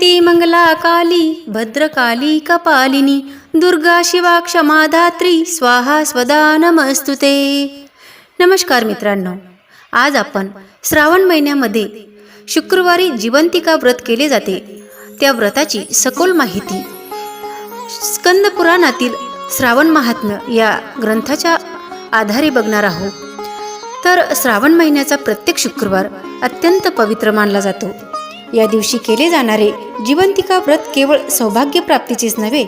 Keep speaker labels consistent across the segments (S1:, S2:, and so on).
S1: जयंती मंगला काली भद्रकाली कपालिनी दुर्गा शिवा क्षमाधात्री स्वाहा स्वदा नमस्तुते. नमस्कार मित्रांनो आज आपण श्रावण महिन्यामध्ये शुक्रवारी जिवंतिका व्रत केले जाते. त्या व्रताची सखोल माहिती. स्कंद पुराणातील श्रावण महात्म्य या ग्रंथाच्या आधारे बघणार आहोत. तर श्रावण महिन्याचा प्रत्येक शुक्रवार अत्यंत पवित्र मानला जातो. या दिवशी केले जाणारे जिवंतिका व्रत केवळ सौभाग्यप्राप्तीचेच नव्हे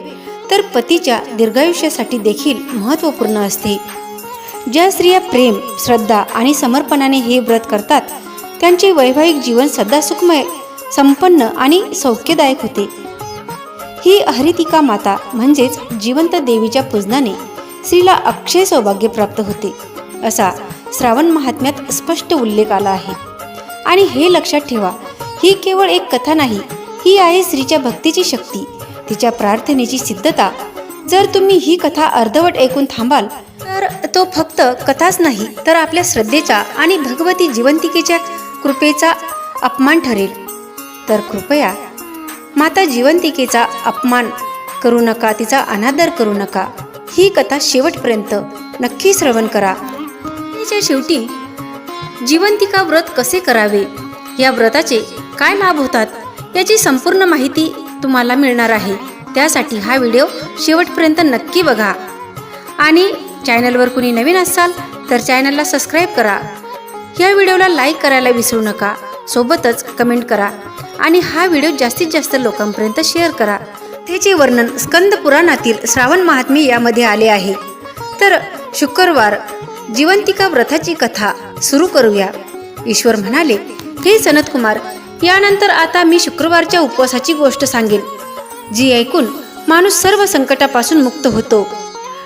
S1: तर पतीच्या दीर्घायुष्यासाठी देखील महत्त्वपूर्ण असते. ज्या स्त्रिया प्रेम श्रद्धा आणि समर्पणाने हे व्रत करतात त्यांचे वैवाहिक जीवन सदा सुखमय संपन्न आणि सौख्यदायक होते. ही हरितिका माता म्हणजेच जिवंत देवीच्या पूजनाने स्त्रीला अक्षय सौभाग्य प्राप्त होते असा श्रावण महात्म्यात स्पष्ट उल्लेख आला आहे. आणि हे लक्षात ठेवा ही केवळ एक कथा नाही ही आहे स्त्रीच्या भक्तीची शक्ती तिच्या प्रार्थनेची सिद्धता. जर तुम्ही ही कथा अर्धवट ऐकून थांबाल तर तो फक्त कथाच नाही तर आपल्या श्रद्धेचा आणि भगवती जिवंतिकेच्या कृपेचा अपमान ठरेल. तर कृपया माता जिवंतिकेचा अपमान करू नका तिचा अनादर करू नका. ही कथा शेवटपर्यंत नक्की श्रवण करा. तिच्या शेवटी जिवंतिका व्रत कसे करावे? या व्रताचे काय लाभ होतात याची संपूर्ण माहिती तुम्हाला मिळणार आहे. त्यासाठी हा व्हिडिओ शेवटपर्यंत नक्की बघा. आणि चॅनलवर कुणी नवीन असाल तर चॅनलला सबस्क्राईब करा. या व्हिडिओला लाईक करायला विसरू नका. सोबतच कमेंट करा. आणि हा व्हिडिओ जास्तीत जास्त लोकांपर्यंत शेअर करा. त्याचे वर्णन स्कंद पुराणातील श्रावण महात्म्य यामध्ये आले आहे. तर शुक्रवार जिवंतिका व्रताची कथा सुरू करूया. ईश्वर म्हणाले हे सनत कुमार यानंतर आता मी शुक्रवारच्या उपवासाची गोष्ट सांगेन जी ऐकून माणूस सर्व संकटापासून मुक्त होतो.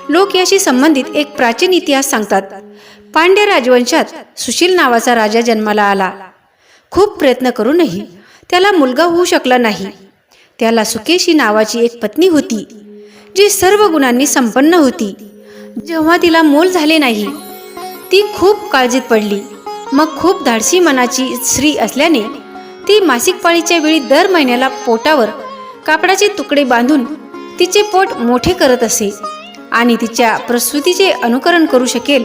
S1: लोक याशी संबंधित एक प्राचीन इतिहास सांगतात. पांड्य राजवंशात सुशील नावाचा राजा जन्माला आला. खूप प्रयत्न करूनही त्याला मुलगा होऊ शकला नाही. त्याला सुकेशी नावाची एक पत्नी होती जी सर्व गुणांनी संपन्न होती. जेव्हा तिला मोल झाले नाही ती खूप काळजीत पडली. मग खूप धाडसी मनाची स्त्री असल्याने ती मासिक पाळीच्या वेळी दर महिन्याला पोटावर कापडाचे तुकडे बांधून तिचे पोट मोठे करत असे आणि तिच्या प्रसूतीचे अनुकरण करू शकेल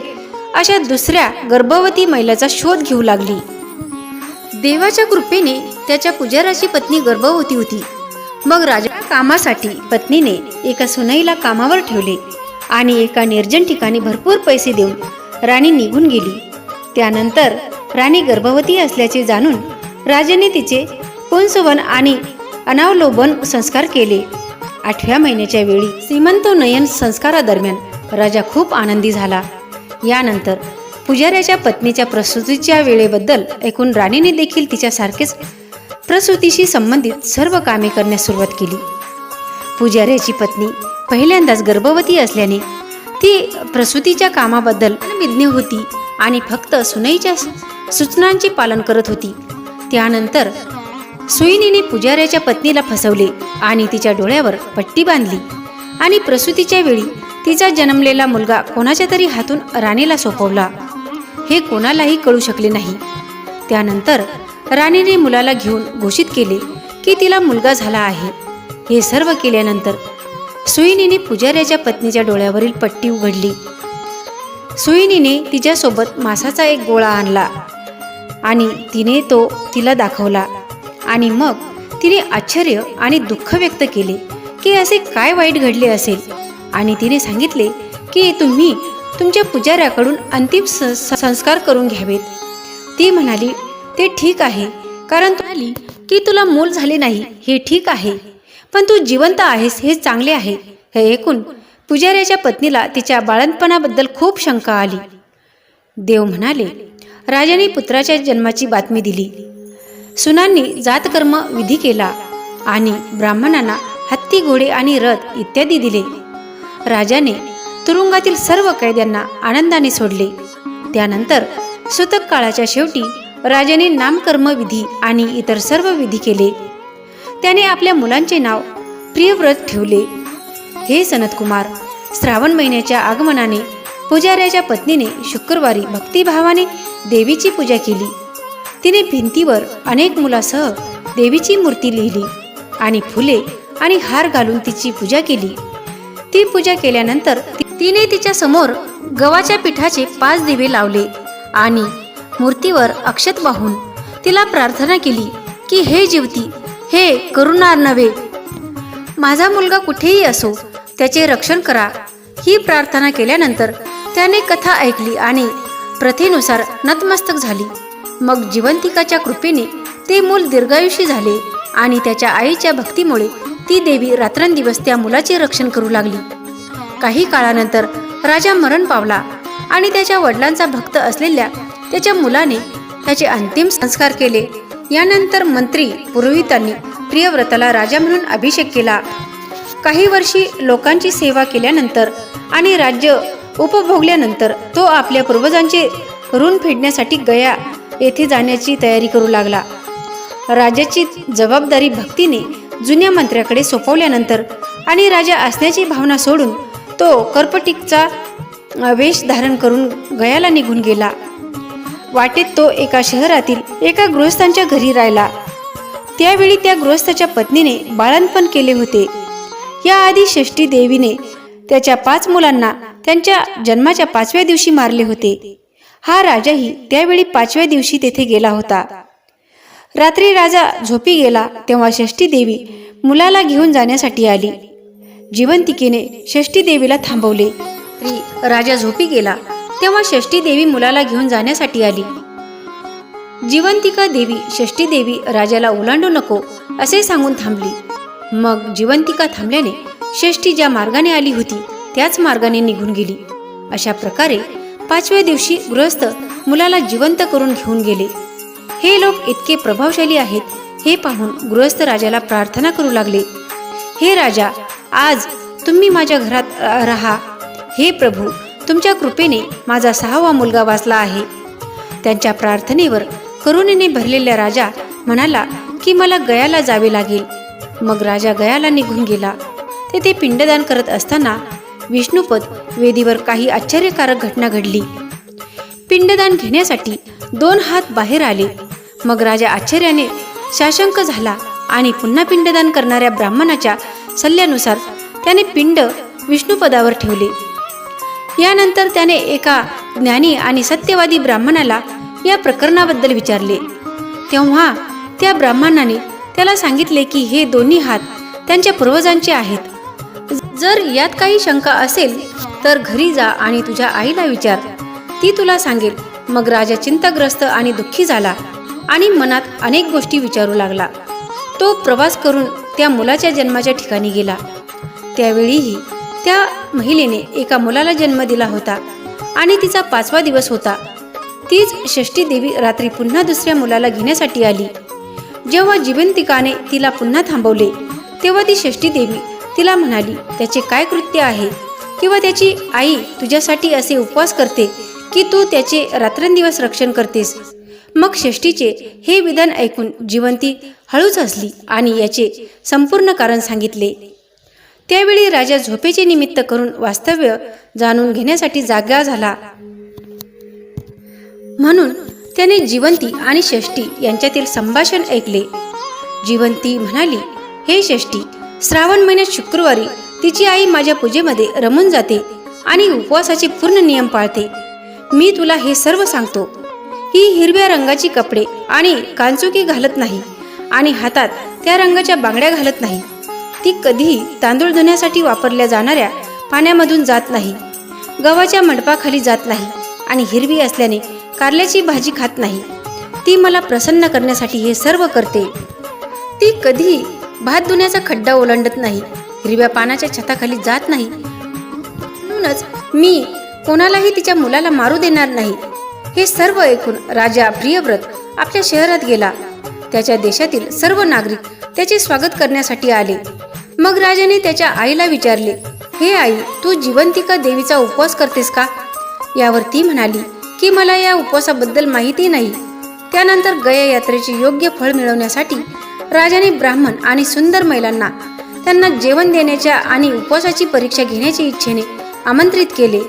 S1: अशा दुसऱ्या गर्भवती महिलेचा शोध घेऊ लागली. देवाच्या कृपेने त्याच्या पुजाराची पत्नी गर्भवती होती. मग राजा कामासाठी पत्नीने एका सुनईला कामावर ठेवले आणि एका निर्जन ठिकाणी भरपूर पैसे देऊन राणी निघून गेली. त्यानंतर राणी गर्भवती असल्याचे जाणून राजाने तिचे पुंसवन आणि अनावलोबन संस्कार केले. आठव्या महिन्याच्या वेळी सीमंतोनयन संस्कारादरम्यान राजा खूप आनंदी झाला. यानंतर पुजाऱ्याच्या पत्नीच्या प्रसूतीच्या वेळेबद्दल ऐकून राणीने देखील तिच्यासारखेच प्रसूतीशी संबंधित सर्व कामे करण्यास सुरुवात केली. पुजाऱ्याची पत्नी पहिल्यांदाच गर्भवती असल्याने ती प्रसूतीच्या कामाबद्दल विज्ञ होती आणि फक्त सुनईच्या सूचनांचे पालन करत होती. त्यानंतर सुईनीने पुजाऱ्याच्या पत्नीला फसवले आणि तिच्या डोळ्यावर पट्टी बांधली. आणि प्रसूतीच्या वेळी तिचा जन्मलेला मुलगा कोणाच्या तरी हातून राणीला सोपवला. हे कोणालाही कळू शकले नाही. त्यानंतर राणीने मुलाला घेऊन घोषित केले की तिला मुलगा झाला आहे. हे सर्व केल्यानंतर सुईनीने पुजाऱ्याच्या पत्नीच्या डोळ्यावरील पट्टी उघडली. सुईनीने तिच्यासोबत मासाचा एक गोळा आणला. आणि तिने तो तिला दाखवला. आणि मग तिने आश्चर्य आणि दुःख व्यक्त केले की असे काय वाईट घडले असेल? आणि तिने सांगितले की तुम्ही तुमच्या पुजाऱ्याकडून अंतिम संस्कार करून घ्यावेत. ती म्हणाली ते ठीक आहे कारण तू आली की तुला मूल झाले नाही हे ठीक आहे. पण तू जिवंत आहेस हे चांगले आहे. हे ऐकून पुजाऱ्याच्या पत्नीला तिच्या बाळंतपणाबद्दल खूप शंका आली. देव म्हणाले राजाने पुत्राच्या जन्माची बातमी दिली. सुनांनी जातकर्म विधी केला आणि ब्राह्मणांना हत्ती घोडे आणि रथ इत्यादी दिले. राजाने तुरुंगातील सर्व कैद्यांना आनंदाने सोडले. त्यानंतर सुतक काळाच्या शेवटी राजाने नामकर्म विधी आणि इतर सर्व विधी केले. त्याने आपल्या मुलांचे नाव प्रियव्रत ठेवले. हे सनतकुमार श्रावण महिन्याच्या आगमनाने पुजाऱ्याच्या पत्नीने शुक्रवारी भक्तिभावाने देवीची पूजा केली. तिने भिंतीवर अनेक मुलासह देवीची मूर्ती लिहिली आणि फुले आणि हार घालून तिची पूजा केली. ती पूजा केल्यानंतर तिने तिच्या समोर गव्हाच्या पिठाचे पाच दिवे लावले आणि मूर्तीवर अक्षत वाहून तिला प्रार्थना केली की हे जीवती हे करुणार नव्हे. माझा मुलगा कुठेही असो त्याचे रक्षण करा. ही प्रार्थना केल्यानंतर त्याने कथा ऐकली आणि प्रथेनुसार नतमस्तक झाली. मग जिवंतिकाच्या कृपेने ते मूल दीर्घायुषी झाले आणि त्याच्या आईच्या भक्तीमुळे ती देवी रात्रंदिवस त्या मुलाचे रक्षण करू लागली. काही काळानंतर राजा मरण पावला आणि त्याच्या वडिलांचा भक्त असलेल्या त्याच्या मुलाने त्याचे अंतिम संस्कार केले. यानंतर मंत्री पुरोहितांनी प्रियव्रताला राजा म्हणून अभिषेक केला. काही वर्षी लोकांची सेवा केल्यानंतर आणि राज्य उपभोगल्यानंतर तो आपल्या पूर्वजांचे ऋण फेडण्यासाठी गया येथे जाण्याची तयारी करू लागला. राजाची जबाबदारी भक्तीने जुन्या मंत्र्याकडे सोपवल्यानंतर आणि राजा असण्याची भावना सोडून तो कर्पटिकचा वेश धारण करून गयाला निघून गेला. वाटेत तो एका शहरातील एका गृहस्थांच्या घरी राहिला. त्यावेळी त्या गृहस्थाच्या पत्नीने बाळणपण केले होते. याआधी षष्टी देवीने त्याच्या पाच मुलांना त्यांच्या जन्माच्या पाचव्या दिवशी मारले होते. हा राजाही त्यावेळी पाचव्या दिवशी तेथे गेला होता. रात्री राजा झोपी गेला तेव्हा षष्टी देवी मुलाला घेऊन जाण्यासाठी आली. जिवंतिकेने षष्टी देवीला थांबवले. राजा झोपी गेला तेव्हा षष्टी देवी मुलाला घेऊन जाण्यासाठी आली. जिवंतिका देवी षष्टी देवी राजाला ओलांडू नको असे सांगून थांबली. मग जिवंतिका थांबल्याने षष्ठी ज्या मार्गाने आली होती त्याच मार्गाने निघून गेली. अशा प्रकारे पाचव्या दिवशी गृहस्थ मुलाला जिवंत करून घेऊन गेले. हे लोक इतके प्रभावशाली आहेत हे पाहून गृहस्थ राजाला प्रार्थना करू लागले. हे राजा आज तुम्ही माझ्या घरात राहा. हे प्रभू तुमच्या कृपेने माझा सहावा मुलगा वाचला आहे. त्यांच्या प्रार्थनेवर करुणेने भरलेला राजा म्हणाला की मला गयाला जावे लागेल. मग राजा गयाला निघून गेला. तेथे पिंडदान करत असताना विष्णुपद वेदीवर काही आश्चर्यकारक घटना घडली. पिंडदान घेण्यासाठी दोन हात बाहेर आले. मग राजा आश्चर्याने शाशंक झाला आणि पुन्हा पिंडदान करणाऱ्या ब्राह्मणाच्या सल्ल्यानुसार त्याने पिंड विष्णुपदावर ठेवले. यानंतर त्याने एका ज्ञानी आणि सत्यवादी ब्राह्मणाला या प्रकरणाबद्दल विचारले. तेव्हा त्या ब्राह्मणाने त्याला सांगितले की हे दोन्ही हात त्यांच्या पूर्वजांचे आहेत. जर यात काही शंका असेल तर घरी जा आणि तुझ्या आईला विचार. ती तुला सांगेल मग राजा चिंताग्रस्त आणि दुःखी झाला आणि मनात अनेक गोष्टी विचारू लागला. तो प्रवास करून त्या मुलाच्या जन्माच्या ठिकाणी गेला. त्यावेळीही त्या महिलेने एका मुलाला जन्म दिला होता आणि तिचा पाचवा दिवस होता. तीच षष्टी देवी रात्री पुन्हा दुसऱ्या मुलाला घेण्यासाठी आली. जेव्हा जिवंतिकाने तिला पुन्हा थांबवले तेव्हा ती षष्टी देवी तिला म्हणाली त्याचे काय कृत्य आहे? किंवा त्याची आई तुझ्यासाठी असे उपवास करते की तू त्याचे रात्रंदिवस रक्षण करतेस? मग षष्टीचे हे विधान ऐकून जिवंती हळूच हसली आणि याचे संपूर्ण कारण सांगितले. त्यावेळी राजा झोपेचे निमित्त करून वास्तव्य जाणून घेण्यासाठी जागा झाला. म्हणून त्याने जिवंती आणि षष्ठी यांच्यातील संभाषण ऐकले. जिवंती म्हणाली हे षष्ठी श्रावण महिन्यात शुक्रवारी तिची आई माझ्या पूजेमध्ये रमून जाते आणि उपवासाचे पूर्ण नियम पाळते. मी तुला हे सर्व सांगतो. ही हिरव्या रंगाची कपडे आणि कांचुकी घालत नाही आणि हातात त्या रंगाच्या बांगड्या घालत नाही. ती कधीही तांदूळ धुण्यासाठी वापरल्या जाणाऱ्या पाण्यामधून जात नाही. गव्हाच्या मंडपाखाली जात नाही आणि हिरवी असल्याने कारल्याची भाजी खात नाही. ती मला प्रसन्न करण्यासाठी हे सर्व करते. ती कधीही भात धुण्याचा खड्डा ओलांडत नाही. हिरव्या पानाच्या छताखाली जात नाही. म्हणूनच मी कोणालाही तिच्या मुलाला मारू देणार नाही. हे सर्व ऐकून राजा प्रियव्रत आपल्या शहरात गेला. त्याच्या देशातील सर्व नागरिक त्याचे स्वागत करण्यासाठी आले. मग राजाने त्याच्या आईला विचारले हे आई तू जिवंतिका देवीचा उपवास करतेस का? यावर ती म्हणाली की मला या उपवासाबद्दल माहिती नाही. त्यानंतर गया यात्रेचे योग्य फळ मिळवण्यासाठी राजाने ब्राह्मण आणि सुंदर महिलांना त्यांना जेवण देण्याच्या आणि उपवासाची परीक्षा घेण्याच्या इच्छेने आमंत्रित केले.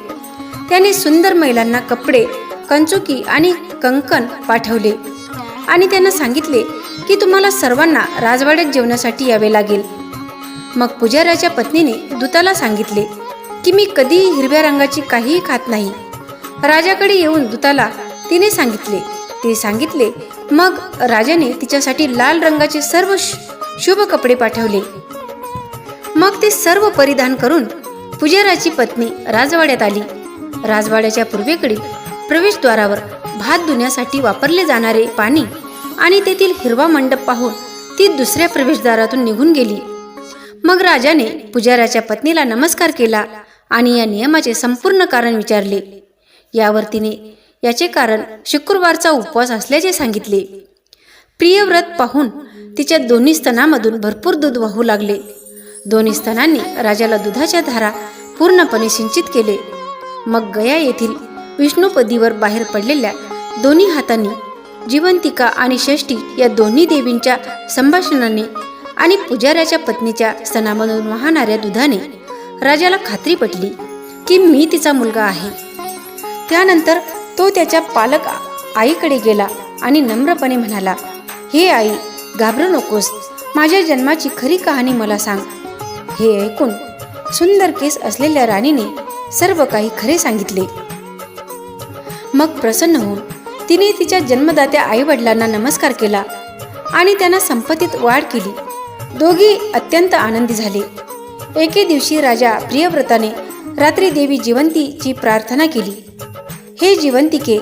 S1: त्याने सुंदर महिलांना कपडे कंचुकी आणि कंकण पाठवले आणि त्यांना सांगितले की तुम्हाला सर्वांना राजवाड्यात जेवणासाठी यावे लागेल. मग पुजाऱ्याच्या पत्नीने दूताला सांगितले की मी कधीही हिरव्या रंगाची काहीही खात नाही. राजाकडे येऊन दूताला तिने सांगितले ते सांगितले मग राजाने तिच्यासाठी लाल रंगाचे सर्व शुभ कपडे पाठवले. मग ते सर्व परिधान करून पुजाराची पत्नी राजवाड्यात आली. राजवाड्याच्या पूर्वेकडील प्रवेशद्वारावर भात धुण्यासाठी वापरले जाणारे पाणी आणि तेथील हिरवा मंडप पाहून ती दुसऱ्या प्रवेशद्वारातून निघून गेली. मग राजाने पुजाऱ्याच्या पत्नीला नमस्कार केला आणि या नियमाचे संपूर्ण कारण विचारले. यावर तिने याचे कारण शुक्रवारचा उपवास असल्याचे सांगितले. प्रियव्रत पाहून तिच्या दोन्ही स्तनामधून भरपूर दूध वाहू लागले. दोन्ही स्तनांनी राजाला दुधाच्या धारा पूर्णपणे सिंचित केले. मग गया येथील विष्णुपदीवर बाहेर पडलेल्या दोन्ही हातांनी जिवंतिका आणि षष्ठी या दोन्ही देवींच्या संभाषणाने आणि पुजाऱ्याच्या पत्नीच्या स्तनामधून वाहणाऱ्या दुधाने राजाला खात्री पटली की मी तिचा मुलगा आहे. त्यानंतर तो त्याच्या पालक आईकडे गेला आणि नम्रपणे म्हणाला हे आई घाबरू नकोस. माझ्या जन्माची खरी कहाणी मला सांग. हे ऐकून सुंदर केस असलेल्या राणीने सर्व काही खरे सांगितले. मग प्रसन्न होऊन तिने तिच्या जन्मदात्या आईवडिलांना नमस्कार केला आणि त्यांना संपत्तीत वाढ केली. दोघी अत्यंत आनंदी झाले. एके दिवशी राजा प्रियव्रताने रात्री देवी जिवंतीची प्रार्थना केली. हे जिवंतिके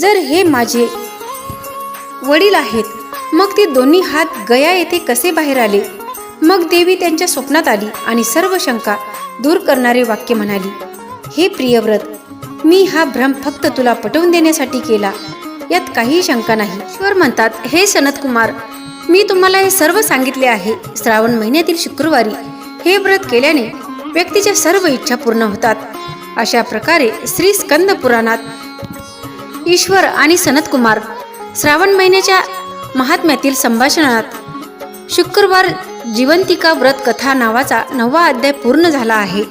S1: जर हे माझे वडील आहेत मग ते दोन्ही हात गया येथे कसे बाहेर आले? मग देवी त्यांच्या स्वप्नात आली आणि सर्व शंका दूर करणारे वाक्य म्हणाली हे प्रियव्रत मी हा भ्रम फक्त तुला पटवून देण्यासाठी केला. यात काही शंका नाही. ईश्वर म्हणतात हे सनत कुमार मी तुम्हाला हे सर्व सांगितले आहे. श्रावण महिन्यातील शुक्रवारी हे व्रत केल्याने व्यक्तीच्या सर्व इच्छा पूर्ण होतात. अशा प्रकारे श्री स्कंद पुराणात ईश्वर आणि सनतकुमार श्रावण महिन्याच्या महात्म्यातील संभाषणात शुक्रवार जिवंतिका व्रत कथा नावाचा नववा अध्याय पूर्ण झाला आहे.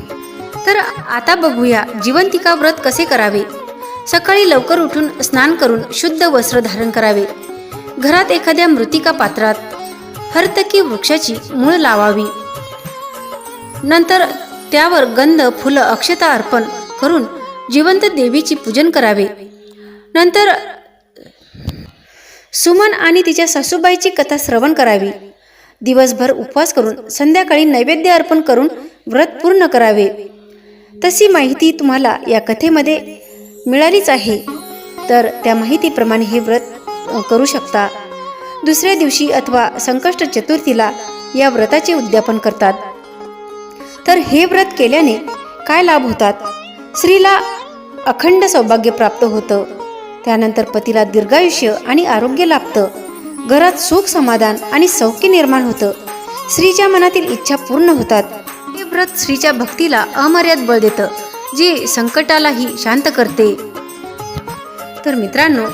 S1: तर आता बघूया जिवंतिका व्रत कसे करावे? सकाळी लवकर उठून स्नान करून शुद्ध वस्त्र धारण करावे. घरात एखाद्या मृतिका पात्रात हरतकी वृक्षाची मूळ लावावी. नंतर त्यावर गंध फुलं अक्षता अर्पण करून जिवंत देवीची पूजन करावे. नंतर सुमन आणि तिच्या सासूबाईची कथा श्रवण करावी. दिवसभर उपवास करून संध्याकाळी नैवेद्य अर्पण करून व्रत पूर्ण करावे. तशी माहिती तुम्हाला या कथेमध्ये मिळालीच आहे. तर त्या माहितीप्रमाणे हे व्रत करू शकता. दुसऱ्या दिवशी अथवा संकष्ट चतुर्थीला या व्रताचे उद्यापन करतात. तर हे व्रत केल्याने काय लाभ होतात? स्त्रीला अखंड सौभाग्य प्राप्त होतं. त्यानंतर पतीला दीर्घायुष्य आणि आरोग्य लाभतं. घरात सुख समाधान आणि सौख्य निर्माण होतं. स्त्रीच्या मनातील इच्छा पूर्ण होतात. हे व्रत स्त्रीच्या भक्तीला अमर्याद बळ देतं जे संकटालाही शांत करते. तर मित्रांनो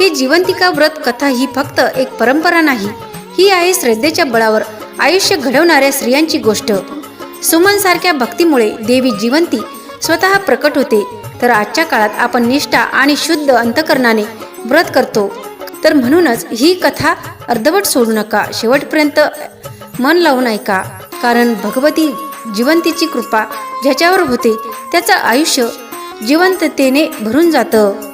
S1: ही जिवंतिका व्रत कथा ही फक्त एक परंपरा नाही ही आहे श्रद्धेच्या बळावर आयुष्य घडवणाऱ्या स्त्रियांची गोष्ट. सुमनसारख्या भक्तीमुळे देवी जिवंती स्वतः प्रकट होते. तर आजच्या काळात आपण निष्ठा आणि शुद्ध अंतकरणाने व्रत करतो. तर म्हणूनच ही कथा अर्धवट सोडू नका. शेवटपर्यंत मन लावून ऐका कारण भगवती जिवंतीची कृपा ज्याच्यावर होते त्याचं आयुष्य जिवंततेने भरून जातं.